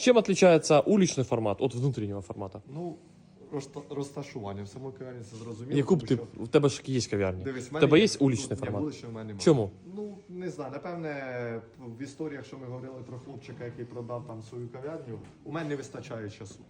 Чем отличается уличный формат от внутреннего формата? Ну, розта- розташування в самому кав'ярні це зрозуміло. Яку б тому ти що- в тебе ж є кав'ярні? Дивись, в мене тебе є уличний ні, формат? вуличного в мене немає. Чому? Ну, не знаю, напевне, в історіях, що ми говорили про хлопчика, який продав там свою кав'ярню, у мене не вистачає часу.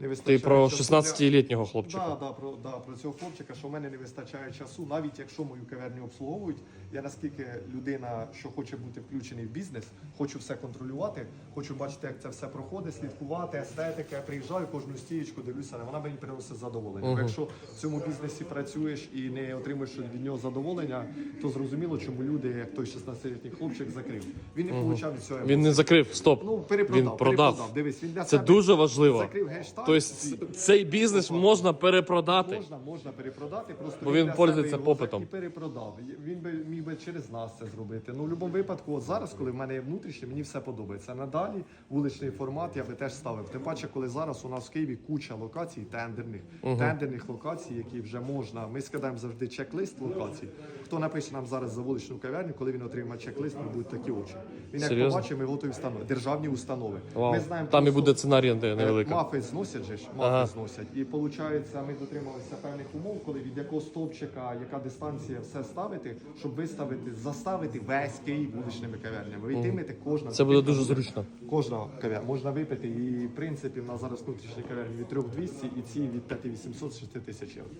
Не Ти про часу 16-літнього для- хлопчика. Да, да, про, да, про цього хлопчика, що в мене не вистачає часу, навіть якщо мою кав'ярню обслуговують, я наскільки людина, що хоче бути включений в бізнес, хочу все контролювати, хочу бачити, як це все проходить, слідкувати, естетика. Я приїжджаю кожну стієчку, дивлюся, вона мені приносить задоволення. Мгм. Якщо в цьому бізнесі працюєш і не отримуєш від нього задоволення, то зрозуміло, чому люди, як той 16-літній хлопчик, закрив. Він не получав від цього. Він не закрив, стоп. ну перепродав. Він продав. перепродав. Дивись, він для Це себе дуже важливо. закрив гештальт. Тобто цей бізнес можна перепродати. Можна, можна перепродати, просто Бо він для пользується себе його попитом. І перепродав. Він би міг би через нас це зробити. Ну, в будь-якому випадку, от зараз, коли в мене є внутрішнє, мені все подобається. Надалі вуличний формат я би теж ставив. Тим паче, коли зараз у нас в Києві куча локацій тендерних, тендерних локацій, які вже можна. Ми скидаємо завжди чек-лист локацій. Хто напише нам зараз за вуличну кав'ярню, коли він отримає чек-лист, ми будуть такі очі. Він як Серйозно? побачить, ми готові установи, державні установи. Вау. Ми знаємо Там і просто- буде оренди Е, невелика. Мафи зносять же ж, мати Ага. зносять. І виходить, ми дотрималися певних умов, коли від якого стовпчика, яка дистанція, все ставити, щоб виставити, заставити весь Київ вуличними кав'ярнями. Ви йтимете кожна. Це буде дуже зручно. Кожна кав'ярня можна випити. І в принципі в нас зараз внутрішні кав'ярні від 3200 і ці від 5800 6 тисяч євро.